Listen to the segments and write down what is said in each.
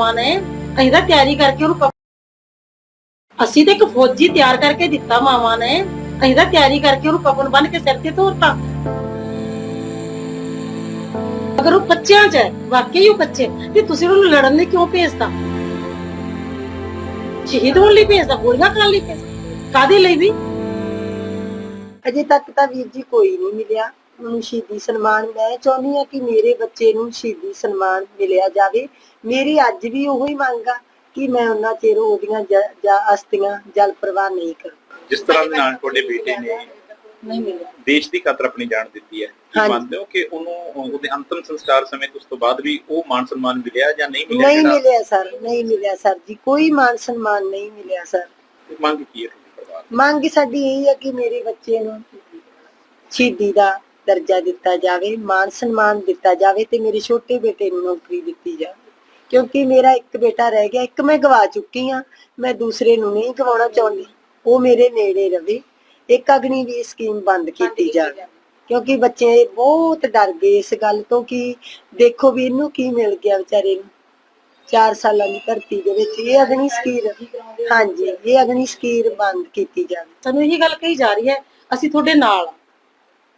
ਮਾਂ ਨੇ ਅਸੀਂ ਤਾਂ ਤਿਆਰੀ ਕਰਕੇ ਉਹਨੂੰ ਪ- ਅਸੀਂ ਤੇ ਇੱਕ ਫੌਜੀ ਤਿਆਰ ਕਰਕੇ ਦਿੱਤਾ ਮਾਵਾਂ ਨੇ। ਅਸੀਂ ਤਾਂ ਤਿਆਰੀ ਕਰਕੇ ਉਹਨੂੰ ਕਫਨ ਬੰਨ ਕੇ ਸਿਰ ਤੇ ਤੋਰਤਾ। ਅਗਰ ਉਹ ਬੱਚਿਆਂ ਚ ਹੈ, ਵਾਕਈ ਉਹ ਬੱਚੇ ਤੇ ਤੁਸੀਂ ਉਹਨੂੰ ਲੜਨ ਲਈ ਕਿਉਂ ਭੇਜਤਾ? ਸ਼ਹੀਦ ਹੋਣ ਲਈ ਭੇਜਦਾ ਗੋਲੀਆਂ ਖਾਣ ਲਈ ਭੇਜਦਾ ਕਾਦੇ ਲਈ ਵੀ? ਅਜੇ ਤੱਕ ਤਾਂ ਵੀਰ ਜੀ ਕੋਈ ਨਹੀਂ ਮਿਲਿਆ। ਮੈਨੂੰ ਸ਼ਹੀਦੀ ਸਨਮਾਨ ਮੈਂ ਚਾਹੁੰਦੀ ਆ ਕਿ ਮੇਰੇ ਬੱਚੇ ਨੂੰ ਸ਼ਹੀਦੀ ਸਨਮਾਨ ਮਿਲਿਆ ਜਾਵੇ ਮੇਰੀ ਅੱਜ ਵੀ ਉਹੋ ਹੀ ਮੰਗ ਆ ਕਿ ਮੈਂ ਉਹਨਾਂ ਚਿਰ ਉਹਦੀਆਂ ਜ- ਅਸਤੀਆਂ ਜਲ ਪ੍ਰਵਾਹ ਨਹੀਂ ਕਰਾਂ ਜਿਸ ਤਰ੍ਹਾਂ ਦੇ ਨਾਲ ਤੁਹਾਡੇ ਬੇਟੇ ਨੇ ਨਹੀਂ ਮਿਲਿਆ ਦੇਸ਼ ਦੀ ਖਾਤਰ ਆਪਣੀ ਜਾਨ ਦਿੱਤੀ ਹੈ ਕੀ। ਮੰਨਦੇ ਹੋ ਕਿ ਉਹਨੂੰ ਉਹਦੇ ਅੰਤਮ ਸੰਸਕਾਰ ਸਮੇਂ ਉਸ ਤੋਂ ਬਾਅਦ ਵੀ ਉਹ ਮਾਨ ਸਨਮਾਨ ਮਿਲਿਆ ਜਾਂ ਨਹੀਂ ਮਿਲਿਆ ਨਹੀਂ ਮਿਲਿਆ ਸਰ ਨਹੀਂ ਮਿਲਿਆ ਸਰ ਜੀ ਕੋਈ ਮਾਨ ਸਨਮਾਨ ਨਹੀਂ ਮਿਲਿਆ ਸਰ ਮੰਗ ਕੀ ਹੈ? ਮੰਗ ਸਾਡੀ ਇਹ ਹੈ ਕਿ ਮੇਰੇ ਬੱਚੇ ਨੂੰ ਸ਼ਹੀਦੀ ਦਾ ਦਰਜਾ ਦਿੱਤਾ ਜਾਵੇ ਮਾਨ ਸਨਮਾਨ ਦਿੱਤਾ ਜਾਵੇ ਤੇ ਮੇਰੇ ਛੋਟੇ ਬੇਟੇ ਨੂੰ ਨੌਕਰੀ ਦਿੱਤੀ ਜਾਵੇ। ਕਿਉਂਕਿ ਮੇਰਾ ਇੱਕ ਬੇਟਾ ਰਹਿ ਗਿਆ ਇੱਕ ਮੈਂ ਗਵਾ ਚੁੱਕੀ ਆ ਮੈਂ ਦੂਸਰੇ ਨੂੰ ਨਹੀਂ ਗਵਾਉਣਾ ਚਾਹੁੰਦੀ। ਉਹ ਮੇਰੇ ਨੇੜੇ ਰਵੇ। ਇੱਕ ਅਗਨੀ ਵੀ ਸਕੀਮ ਬੰਦ ਕੀਤੀ ਜਾਵੇ। ਕਿਉਂਕਿ ਬੱਚੇ ਬਹੁਤ ਡਰ ਗਏ ਇਸ ਗੱਲ ਤੋਂ ਕਿ ਦੇਖੋ ਵੀ ਇਹਨੂੰ ਕੀ ਮਿਲ ਗਿਆ ਵਿਚਾਰੇ ਨੂੰ। 4 ਸਾਲਾਂ ਦੀ ਧਰਤੀ ਦੇ ਵਿੱਚ ਇਹ ਅਗਨੀ ਸਕੀਰ ਹਾਂਜੀ ਇਹ ਅਗਨੀ ਸਕੀਰ ਬੰਦ ਕੀਤੀ ਜਾਵੇ। ਸਾਨੂੰ ਇਹੀ ਗੱਲ ਕਹੀ ਜਾ ਰਹੀ ਹੈ ਅਸੀਂ ਤੁਹਾਡੇ ਨਾਲ।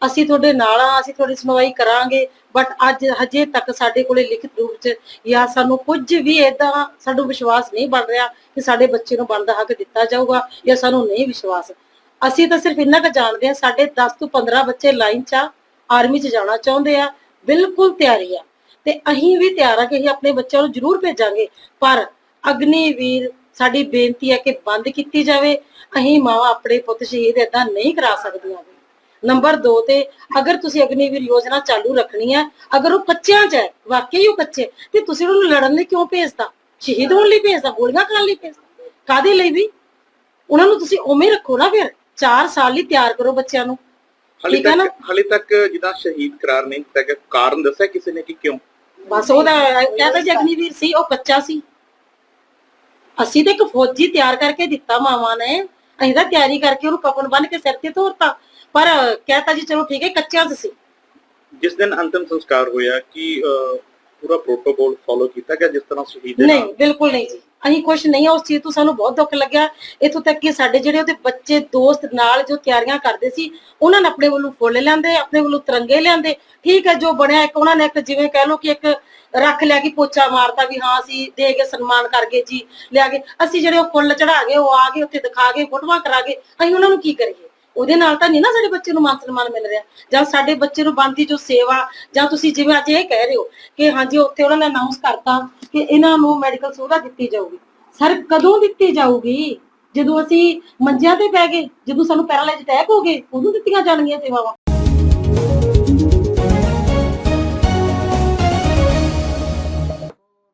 ਅਸੀਂ ਤੁਹਾਡੇ ਨਾਲ ਆ ਅਸੀਂ ਤੁਹਾਡੀ ਸੁਣਵਾਈ ਕਰਾਂਗੇ ਬਟ ਅੱਜ ਹਜੇ ਤੱਕ ਸਾਡੇ ਕੋਲੇ ਲਿਖਤ ਰੂਪ ਚ ਜਾਂ ਸਾਨੂੰ ਕੁਝ ਵੀ ਏਦਾਂ ਸਾਨੂੰ ਵਿਸ਼ਵਾਸ ਨਹੀਂ ਬਣ ਰਿਹਾ ਕਿ ਸਾਡੇ ਬੱਚੇ ਨੂੰ ਬਣਦਾ ਹੱਕ ਦਿੱਤਾ ਜਾਊਗਾ ਜਾਂ ਸਾਨੂੰ ਨਹੀਂ ਵਿਸ਼ਵਾਸ। ਅਸੀਂ ਤਾਂ ਸਿਰਫ ਇੰਨਾ ਕੁ ਜਾਣਦੇ ਆ ਸਾਡੇ 10 ਤੋਂ 15 ਬੱਚੇ ਲਾਈਨ 'ਚ ਆ ਆਰਮੀ 'ਚ ਜਾਣਾ ਚਾਹੁੰਦੇ ਆ, ਬਿਲਕੁਲ ਤਿਆਰੀ ਆ। ਤੇ ਅਸੀਂ ਵੀ ਤਿਆਰ ਆ ਕਿ ਅਸੀਂ ਆਪਣੇ ਬੱਚਿਆਂ ਨੂੰ ਜ਼ਰੂਰ ਭੇਜਾਂਗੇ, ਪਰ ਅਗਨੀਵੀਰ ਸਾਡੀ ਬੇਨਤੀ ਹੈ ਕਿ ਬੰਦ ਕੀਤੀ ਜਾਵੇ। ਅਸੀਂ ਮਾਵਾ ਆਪਣੇ ਪੁੱਤ ਸ਼ਹੀਦ ਏਦਾਂ ਨਹੀਂ ਕਰਾ ਸਕਦੀਆਂ। ਨੰਬਰ 2 ਤੇ ਅਗਰ ਤੁਸੀਂ ਅਗਨੀਵੀਰ ਯੋਜਨਾ ਚਾਲੂ ਰੱਖਣੀ ਹੈ ਅਗਰ ਉਹ ਬੱਚਿਆਂ 'ਚ ਹੈ ਵਾਕਈ ਉਹ ਬੱਚੇ ਤੇ ਤੁਸੀਂ ਉਹਨੂੰ ਲੜਨ ਲਈ ਕਿਉਂ ਭੇਜਦਾ ਸ਼ਹੀਦ ਹੋਣ ਲਈ ਭੇਜਦਾ ਗੋਲੀਆਂ ਖਾਣ ਲਈ ਭੇਜਦਾ ਕਾਦੇ ਲਈ ਵੀ? ਉਹਨਾਂ ਨੂੰ ਤੁਸੀਂ ਉਵੇਂ ਰੱਖੋ ਨਾ ਫਿਰ 4 ਸਾਲ ਲਈ ਤਿਆਰ ਕਰੋ ਬੱਚਿਆਂ ਨੂੰ। ਹਾਲੇ ਠੀਕ ਹੈ ਨਾ? ਤੱਕ ਹਾਲੇ ਤੱਕ ਜਿੱਦਾਂ ਸ਼ਹੀਦ ਕਰਾਰ ਨਹੀਂ ਗਿਆ ਕਾਰਨ ਦੱਸਿਆ ਕਿਸੇ ਨੇ ਕਿ ਕਿਉਂ? ਬਸ ਉਹਦਾ ਕਹਿੰਦਾ ਜੀ ਅਗਨੀਵੀਰ ਸੀ ਉਹ ਬੱਚਾ ਸੀ। ਅਸੀਂ ਤੇ ਇੱਕ ਫੌਜੀ ਤਿਆਰ ਕਰਕੇ ਦਿੱਤਾ ਮਾਵਾਂ ਨੇ। ਅਸੀਂ ਤਾਂ ਤਿਆਰੀ ਕਰਕੇ ਉਹਨੂੰ ਕਫਨ ਬੰਨ ਕੇ ਸਿਰ ਤੇ ਤੋਰਤਾ। ਪਰ ਕਹਤਾ ਜੀ ਚਲੋ ਠੀਕ ਹੈ ਕੱਚਿਆਂ 'ਚ ਸੀ। ਜਿਸ ਦਿਨ ਅੰਤਮ ਸੰਸਕਾਰ ਹੋਇਆ ਕਿ ਅਹ, ਪੂਰਾ ਪ੍ਰੋਟੋਕੋਲ ਫੋਲੋ ਕੀਤਾ ਗਿਆ ਜਿਸ ਤਰ੍ਹਾਂ ਸ਼ਹੀਦ ਦੇ ਨਹੀਂ ਨਾਲ? ਬਿਲਕੁਲ ਨਹੀਂ ਜੀ। ਅਸੀਂ ਖੁਸ਼ ਨਹੀਂ ਆ ਉਸ ਚੀਜ਼ ਤੋਂ ਸਾਨੂੰ ਬਹੁਤ ਦੁੱਖ ਲੱਗਿਆ। ਇਥੋਂ ਤੱਕ ਕਿ ਸਾਡੇ ਜਿਹੜੇ ਉਹਦੇ ਬੱਚੇ, ਦੋਸਤ ਨਾਲ ਜੋ ਤਿਆਰੀਆਂ ਕਰਦੇ ਸੀ, ਉਹਨਾਂ ਨੇ ਆਪਣੇ ਵੱਲੋਂ ਫੁੱਲ ਲਿਆਂਦੇ, ਆਪਣੇ ਵੱਲੋਂ ਤਿਰੰਗੇ ਲਿਆਂਦੇ। ਠੀਕ ਹੈ, ਜੋ ਬਣਿਆ ਇੱਕ, ਉਹਨਾਂ ਨੇ ਇੱਕ ਜਿਵੇਂ ਕਹਿ ਲਓ ਕਿ ਇੱਕ ਰੱਖ ਲਿਆ ਕਿ ਪੋਚਾ ਮਾਰਤਾ ਵੀ ਹਾਂ, ਅਸੀਂ ਦੇ ਕੇ ਸਨਮਾਨ ਕਰ ਗਏ ਜੀ, ਲਿਆ ਕੇ। ਅਸੀਂ ਜਿਹੜੇ ਉਹ ਫੁੱਲ ਚੜਾ ਗਏ, ਉਹ ਆ ਗਏ, ਉੱਥੇ ਦਿਖਾ ਗਏ, ਫੋਟੋਆਂ ਕਰਾ ਗਏ। ਅਸੀਂ ਉਹਨਾਂ ਨੂੰ ਕੀ ਕਰੀਏ? ਉਹਦੇ ਨਾਲ ਤਾਂ ਨਹੀਂ ਨਾ ਸਾਡੇ ਬੱਚੇ ਨੂੰ ਮਾਨ ਸਨਮਾਨ ਮਿਲ ਰਿਹਾ। ਜਾਂ ਸਾਡੇ ਬੱਚੇ ਨੂੰ ਬਣਦੀ ਜੋ ਸੇਵਾ, ਜਾਂ ਤੁਸੀਂ ਜਿਵੇਂ ਅੱਜ ਇਹ ਕਹਿ ਰਹੇ ਹੋ ਕਿ ਹਾਂਜੀ, ਉੱਥੇ ਉਹਨਾਂ ਨੇ ਅਨਾਉਂਸ ਕਰਤਾ ਕਿ ਇਹਨਾਂ ਨੂੰ ਮੈਡੀਕਲ ਸੁਵਿਧਾ ਦਿੱਤੀ ਜਾਊਗੀ। ਸਰ, ਕਦੋਂ ਦਿੱਤੀ ਜਾਊਗੀ? ਜਦੋਂ ਅਸੀਂ ਮੰਜਿਆਂ ਤੇ ਪੈ ਗਏ, ਜਦੋਂ ਸਾਨੂੰ ਪੈਰਾਲਾਈਜ਼ ਅਟੈਕ ਹੋ ਗਏ, ਉਦੋਂ ਦਿੱਤੀਆਂ ਜਾਣਗੀਆਂ ਸੇਵਾਵਾਂ।